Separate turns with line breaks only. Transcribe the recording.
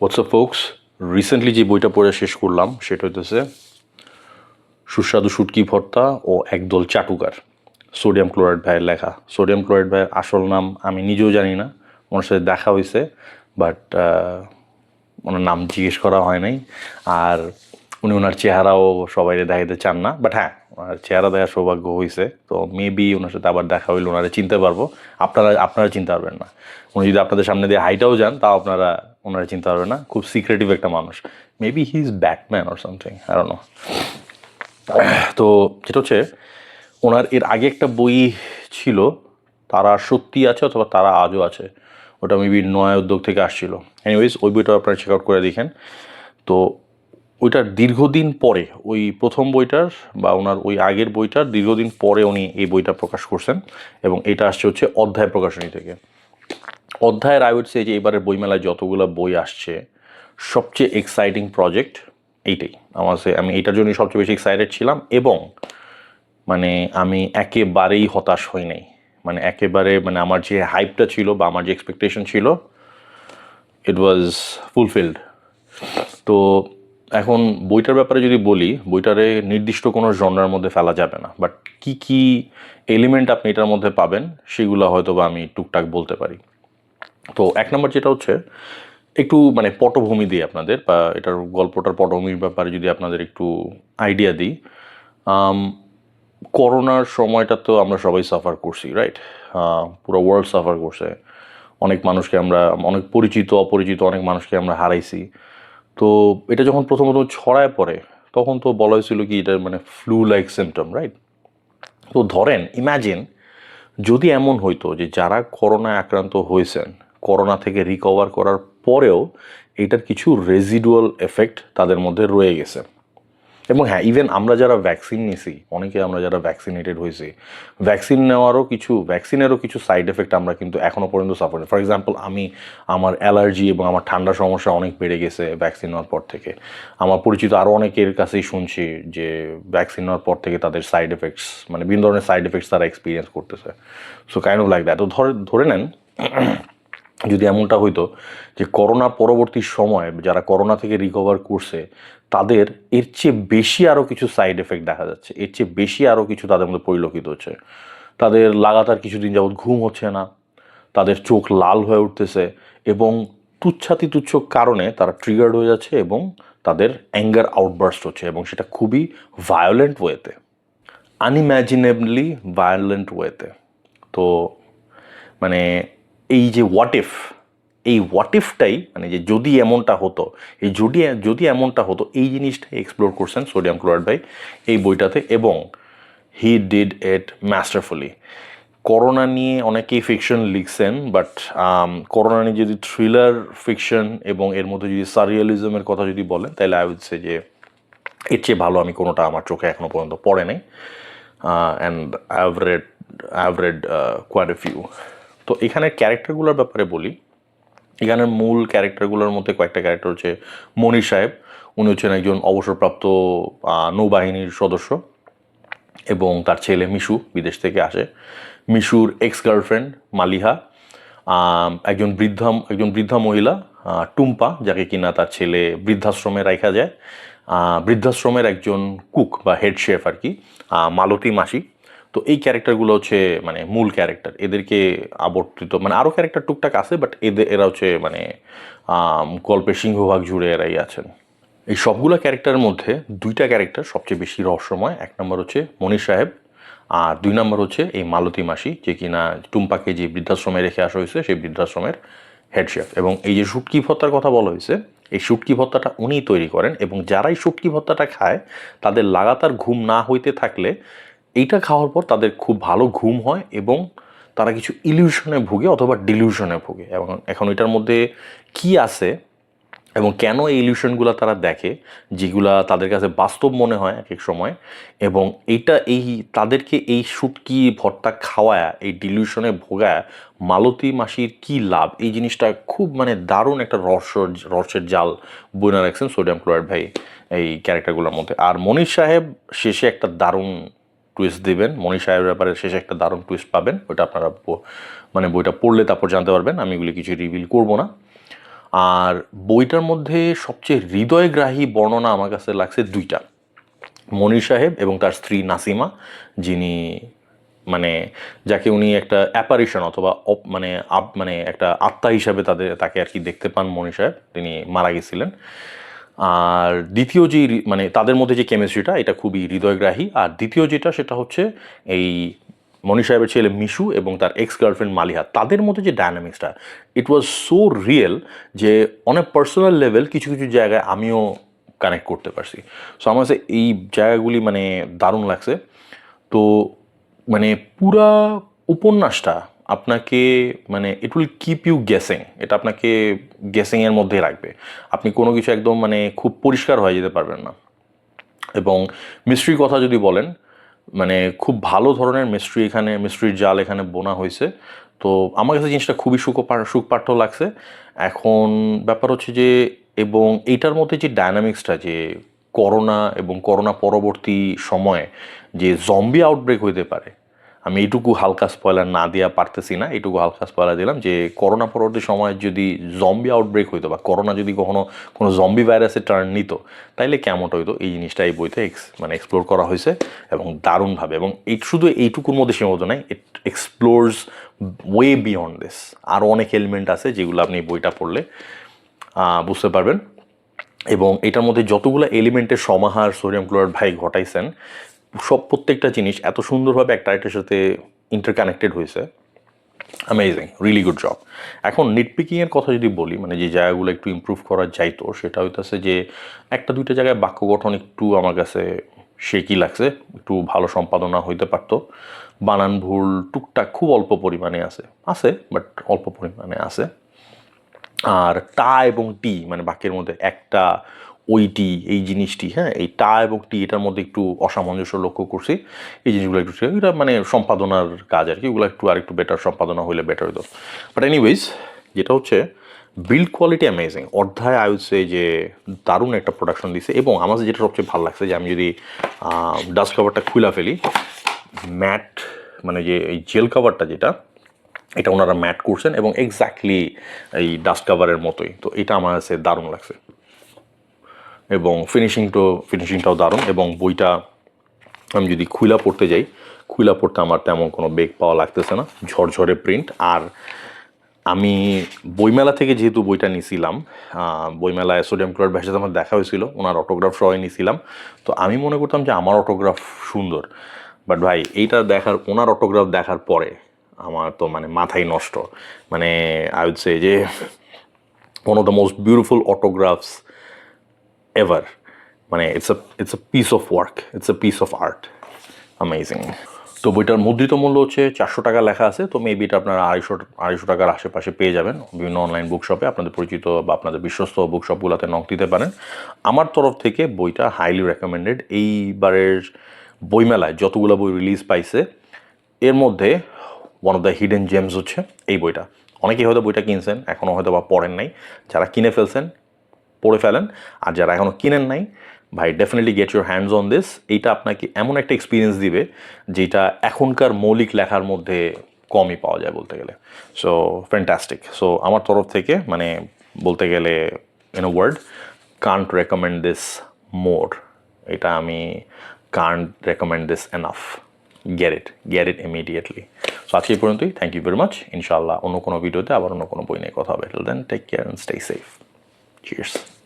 WhatsApp folks recently যে বইটা পড়ে শেষ করলাম, সেটা হইতেছে সুস্বাদু শুটকি ভর্তা ও একদল চাটুকার, সোডিয়াম ক্লোরাইড ভাইয়ের লেখা। সোডিয়াম ক্লোরাইড ভাইয়ের আসল নাম আমি নিজেও জানি না, ওনার সাথে দেখা হয়েছে বাট ওনার নাম জিজ্ঞেস করা হয় নাই, আর উনি ওনার চেহারাও সবাই দেখাইতে চান না বাট হ্যাঁ ওনার চেহারা দেখার সৌভাগ্য হয়েছে তো মেবি ওনার সাথে আবার দেখা হইলে ওনারা চিনতে পারব। আপনারা আপনারা চিনতে পারবেন না। উনি যদি আপনাদের সামনে দিয়ে হাইটাও যান, তাও আপনারা ওনারা চিনতে পারবেন না। খুব সিক্রেটিভ একটা মানুষ। Maybe he is Batman or something I know তো যেটা হচ্ছে ওনার এর আগে একটা বই ছিল, তারা সত্যি আছে অথবা তারা আজও আছে। ওটা মেবি নয় উদ্যোগ থেকে আসছিল। এনিওয়েজ ওই বইটা আপনারা চেক আউট করে দেখেন। তো ওইটার দীর্ঘদিন পরে, ওই প্রথম বইটার বা ওনার ওই আগের বইটার দীর্ঘদিন পরে উনি এই বইটা প্রকাশ করছেন এবং এটা আসছে হচ্ছে অধ্যায় প্রকাশনী থেকে। অধ্যায়ের আই সে যে এবারের বইমেলায় যতগুলো বই আসছে, সবচেয়ে এক্সাইটিং প্রজেক্ট এইটাই। আমার আমি এইটার জন্যই সবচেয়ে বেশি এক্সাইটেড ছিলাম এবং মানে আমি একেবারেই হতাশ হই নাই। মানে একেবারে মানে আমার যে হাইপটা ছিল বা আমার যে এক্সপেকটেশন ছিল ইট ওয়াজ ফুলফিলড তো এখন বইটার ব্যাপারে যদি বলি, বইটারে নির্দিষ্ট কোনো জনরার মধ্যে ফেলা যাবে না। বাট কি কি এলিমেন্ট আপনি এটার মধ্যে পাবেন, সেগুলো হয়তো বা আমি টুকটাক বলতে পারি। তো এক নম্বর যেটা হচ্ছে, একটু মানে পটভূমি দিই আপনাদের, বা এটার গল্পটার পটভূমির ব্যাপারে যদি আপনাদের একটু আইডিয়া দিই। করোনার সময়টা তো আমরা সবাই সাফার করছি রাইট পুরো ওয়ার্ল্ড সাফার করছে। অনেক মানুষকে আমরা, অনেক পরিচিত, অপরিচিত অনেক মানুষকে আমরা হারাইছি। তো এটা যখন প্রথম প্রথম ছড়ায় পড়ে, তখন তো বলা হয়েছিল কি এটা মানে ফ্লু লাইক সিমটম রাইট তো ধরেন ইম্যাজিন যদি এমন হইতো যে যারা করোনায় আক্রান্ত হয়েছেন, করোনা থেকে রিকভার করার পরেও এটার কিছু রেজিডুয়াল এফেক্ট তাদের মধ্যে রয়ে গেছে। এবং হ্যাঁ ইভেন আমরা যারা ভ্যাকসিন নিছি, অনেকে আমরা যারা ভ্যাকসিনেটেড হয়েছি ভ্যাকসিন নেওয়ারও কিছু ভ্যাকসিনেরও কিছু সাইড এফেক্ট আমরা কিন্তু এখনও পর্যন্ত সাফার ফর এক্সাম্পল আমি আমার অ্যালার্জি এবং আমার ঠান্ডা সমস্যা অনেক বেড়ে গেছে ভ্যাকসিন নেওয়ার পর থেকে। আমার পরিচিত আরও অনেকের কাছেই শুনছি যে ভ্যাকসিন নেওয়ার পর থেকে তাদের সাইড এফেক্টস মানে বিভিন্ন ধরনের সাইড এফেক্টস তারা এক্সপিরিয়েন্স করতেছে। So kind of like that তো ধরে ধরে নেন যদি এমনটা হইতো যে করোনা পরবর্তী সময় যারা করোনা থেকে রিকভার করছে, তাদের এর চেয়ে বেশি আরও কিছু সাইড এফেক্ট দেখা যাচ্ছে। এর চেয়ে বেশি আরও কিছু তাদের মধ্যে পরিলক্ষিত হচ্ছে। তাদের লাগাতার কিছুদিন যাবৎ ঘুম হচ্ছে না, তাদের চোখ লাল হয়ে উঠতেছে এবং তুচ্ছাতি তুচ্ছ কারণে তারা ট্রিগার্ড হয়ে যাচ্ছে এবং তাদের অ্যাঙ্গার আউটবার্স্ট হচ্ছে এবং সেটা খুবই ভায়োলেন্ট ওয়েতে আনইম্যাজিনেবলি ভায়োলেন্ট ওয়েতে তো মানে এই যে হোয়াট ইফ এই হোয়াট ইফটাই মানে যে যদি এমনটা হতো, এই যদি যদি এমনটা হতো, এই জিনিসটাই এক্সপ্লোর করছেন সোডিয়াম ক্লোরাইড ভাই এই বইটাতে এবং হি ডিড এট মাস্টারফুলি করোনা নিয়ে অনেকেই ফিকশন লিখছেন বাট করোনা নিয়ে যদি থ্রিলার ফিকশন এবং এর মধ্যে যদি সারিয়ালিজমের কথা যদি বলেন, তাহলে আই উড সে যে এর চেয়ে ভালো আমি কোনোটা আমার চোখে এখনও পর্যন্ত পড়ে নাই and I've read I've read quite a few তো এখানে ক্যারেক্টারগুলোর ব্যাপারে বলি। এখানের মূল ক্যারেক্টারগুলোর মধ্যে কয়েকটা ক্যারেক্টার হচ্ছে মনির সাহেব। উনি হচ্ছেন একজন অবসরপ্রাপ্ত নৌবাহিনীর সদস্য এবং তার ছেলে মিশু বিদেশ থেকে আসে। মিশুর এক্স গার্লফ্রেন্ড মালিহা একজন বৃদ্ধা একজন বৃদ্ধা মহিলা টুম্পা, যাকে কিনা তার ছেলে বৃদ্ধাশ্রমে রাখা যায়। বৃদ্ধাশ্রমের একজন কুক বা হেড শেফ আর কি মালতী মাসি। তো এই ক্যারেক্টারগুলো হচ্ছে মানে মূল ক্যারেক্টার এদেরকে আবর্তিত মানে আরও ক্যারেক্টার টুকটাক আছে বাট এদের এরা হচ্ছে মানে গল্পের সিংহভাগ জুড়ে এরাই আছেন। এই সবগুলো ক্যারেক্টারের মধ্যে দুইটা ক্যারেক্টার সবচেয়ে বেশি রহস্যময়, এক নম্বর হচ্ছে মনির সাহেব আর দুই নম্বর হচ্ছে এই মালতী মাসি, যে কিনা টুম্পাকে যে বৃদ্ধাশ্রমে রেখে আসা হয়েছে, সেই বৃদ্ধাশ্রমের হেড শেফ এবং এই যে শুটকি ভত্তার কথা বলা হয়েছে, এই শুটকি ভত্তাটা উনিই তৈরি করেন এবং যারাই শুটকি ভত্তাটা খায়, তাদের লাগাতার ঘুম না হইতে থাকলে এইটা খাওয়ার পর তাদের খুব ভালো ঘুম হয় এবং তারা কিছু ইলিউশনে ভুগে অথবা ডিলিউশনে ভুগে। এবং এখন এটার মধ্যে কি আছে এবং কেন এই ইলিউশনগুলো তারা দেখে, যেগুলা তাদের কাছে বাস্তব মনে হয় এক এক সময়, এবং এইটা এই তাদেরকে এই শুটকি, ভর্তা খাওয়ায়, এই ডিলিউশনে ভোগায় মালতী মাসির কি লাভ? এই জিনিসটা খুব মানে দারুণ একটা রহস্য, রহস্যের জাল বইনা রাখছেন সোডিয়াম ক্লোরাইড ভাই এই ক্যারেক্টারগুলোর মধ্যে। আর মনির সাহেব শেষে একটা দারুণ টুইস্ট দিবেন। মনির সাহেবের ব্যাপারে শেষে একটা দারুণ টুইস্ট পাবেন। ওটা আপনারা মানে বইটা পড়লে তারপর জানতে পারবেন। আমি এগুলি কিছু রিভিল করব না। আর বইটার মধ্যে সবচেয়ে হৃদয়গ্রাহী বর্ণনা আমার কাছে লাগছে দুইটা। মনির সাহেব এবং তার স্ত্রী নাসিমা, যিনি মানে যাকে উনি একটা অ্যাপারিশন অথবা মানে মানে একটা আত্মা হিসাবে তাদের তাকে আর কি দেখতে পান মনির সাহেব। তিনি মারা গেছিলেন। আর দ্বিতীয় যে মানে তাদের মধ্যে যে কেমিস্ট্রিটা এটা খুবই হৃদয়গ্রাহী। আর দ্বিতীয় যেটা, সেটা হচ্ছে এই মনি সাহেবের ছেলে মিশু এবং তার এক্স গার্লফ্রেন্ড মালিহা। তাদের মধ্যে যে ডায়নামিক্সটা ইট ওয়াজ সো রিয়েল যে অনেক পার্সোনাল লেভেল কিছু কিছু জায়গায় আমিও কানেক্ট করতে পারছি। সো আমার কাছে এই জায়গাগুলি মানে দারুণ লাগছে। তো মানে পুরা উপন্যাসটা আপনাকে মানে it will keep you guessing এটা আপনাকে গেসিংয়ের মধ্যে রাখবে। আপনি কোনো কিছু একদম মানে খুব পরিষ্কার হয়ে যেতে পারবেন না। এবং মিস্ট্রির কথা যদি বলেন মানে খুব ভালো ধরনের মিস্ট্রি এখানে মিস্ট্রির জাল এখানে বোনা হয়েছে। তো আমার কাছে জিনিসটা খুবই সুখপা সুখপাঠ্য লাগছে। এখন ব্যাপার হচ্ছে যে, এবং এইটার মধ্যে যে ডায়নামিক্সটা যে করোনা এবং করোনা পরবর্তী সময়ে, যে জম্বি আউটব্রেক হইতে পারে আমি এইটুকু হালকা স্পয়লার না দেওয়া পারতেছি না, এটুকু হালকা স্পয়লার দিলাম যে করোনা পরবর্তী সময় যদি জম্বি আউটব্রেক হইতো বা করোনা যদি কখনো কোনো জম্বি ভাইরাসে টার্ন নিত, তাইলে কেমনটা হইতো? এই জিনিসটা এই বইতে এক্স মানে এক্সপ্লোর করা হয়েছে এবং দারুণভাবে এবং এই শুধু এইটুকুর মধ্যে সীমাবদ্ধ নয় it explores way beyond this আরও অনেক এলিমেন্ট আছে যেগুলো আপনি বইটা পড়লে বুঝতে পারবেন। এবং এটার মধ্যে যতগুলো এলিমেন্টের সমাহার সোডিয়াম ক্লোরাইড ভাই ঘটাইছেন সব প্রত্যেকটা জিনিস এত সুন্দরভাবে একটা আরেকটার সাথে ইন্টারকানেক্টেড হয়েছে। অ্যামেজিং রিলি গুড জব এখন নিটপিকিংয়ের কথা যদি বলি মানে যে জায়গাগুলো একটু ইমপ্রুভ করা যাইতো, সেটা হইতেছে যে একটা দুইটা জায়গায় বাক্য গঠন একটু আমার কাছে শেকি লাগছে, একটু ভালো সম্পাদনা হইতে পারতো। বানান ভুল টুকটাক খুব অল্প পরিমাণে আছে আছে বাট অল্প পরিমাণে আছে। আর টা এবং টি মানে বাক্যের মধ্যে একটা ওইটি, এই জিনিসটি হ্যাঁ? এই টা এবং টি, এটার মধ্যে একটু অসামঞ্জস্য লক্ষ্য করছি। এই জিনিসগুলো একটু এটা মানে সম্পাদনার কাজ আর কি, এগুলো একটু আর একটু বেটার সম্পাদনা হলে বেটার হতো বাট এনিওয়েজ যেটা হচ্ছে বিল্ড কোয়ালিটি অ্যামেজিং অধ্যায় আয়ুষে যে দারুণ একটা প্রোডাকশন দিছে এবং আমার যেটা সবচেয়ে ভালো লাগছে যে আমি যদি ডাস্ট কভারটা খুলা ফেলি, ম্যাট মানে যে এই জেল কভারটা যেটা, এটা ওনারা ম্যাট করছেন এবং এক্স্যাক্টলি এই ডাস্ট কাভারের মতোই। তো এটা আমার কাছে দারুণ লাগছে। এবং ফিনিশিং তো ফিনিশিংটাও দারুণ এবং বইটা আমি যদি খুইলা পড়তে যাই খুইলা পড়তে আমার তেমন কোনো বেগ পাওয়া লাগতেছে না ঝরঝরে প্রিন্ট আর আমি বইমেলা থেকে যেহেতু বইটা নিছিলাম আহ, বইমেলায় সোডিয়াম ক্লোরাইড ভাষাতে আমার দেখা হয়েছিল ওনার অটোগ্রাফ সবাই নিছিলাম। তো আমি মনে করতাম যে আমার অটোগ্রাফ সুন্দর। বাট ভাই এইটা দেখার ওনার অটোগ্রাফ দেখার পরে আমার তো মানে মাথাই নষ্ট। মানে আই উড সে যে one of the most beautiful autographs ever মানে it's a it's a piece of work it's a piece of art amazing তো বইটার মুদ্রিত মূল্য হচ্ছে চারশো টাকা লেখা আছে, তো মেবি এটা আপনারা আড়াইশো আড়াইশো টাকার আশেপাশে পেয়ে যাবেন। বিভিন্ন অনলাইন বুক শপে আপনাদের পরিচিত বা আপনাদের বিশ্বস্ত বুক শপগুলোতে নক দিতে পারেন। আমার তরফ থেকে বইটা হাইলি রেকমেন্ডেড এইবারের বইমেলায় যতগুলো বই রিলিজ পাইছে, এর মধ্যে one of the hidden gems হচ্ছে এই বইটা। অনেকেই হয়তো বইটা কিনছেন এখনও হয়তো বা পড়েন নাই। যারা কিনে ফেলছেন পড়ে ফেলেন। আর যারা এখনও কিনেন নাই, ভাই definitely get your hands on this এইটা আপনাকে এমন একটা এক্সপিরিয়েন্স দিবে, যেটা এখনকার মৌলিক লেখার মধ্যে কমই পাওয়া যায় বলতে গেলে। সো ফ্যান্টাস্টিক সো আমার তরফ থেকে মানে বলতে গেলে in a word can't recommend this more এটা আমি can't recommend this enough get it get it immediately so আজকে পর্যন্তই। থ্যাংক ইউ ভেরি মাচ ইনশাআল্লাহ অন্য কোনো ভিডিওতে আবার অন্য কোনো বই নিয়ে কথা হবে। Then take care and stay safe Cheers.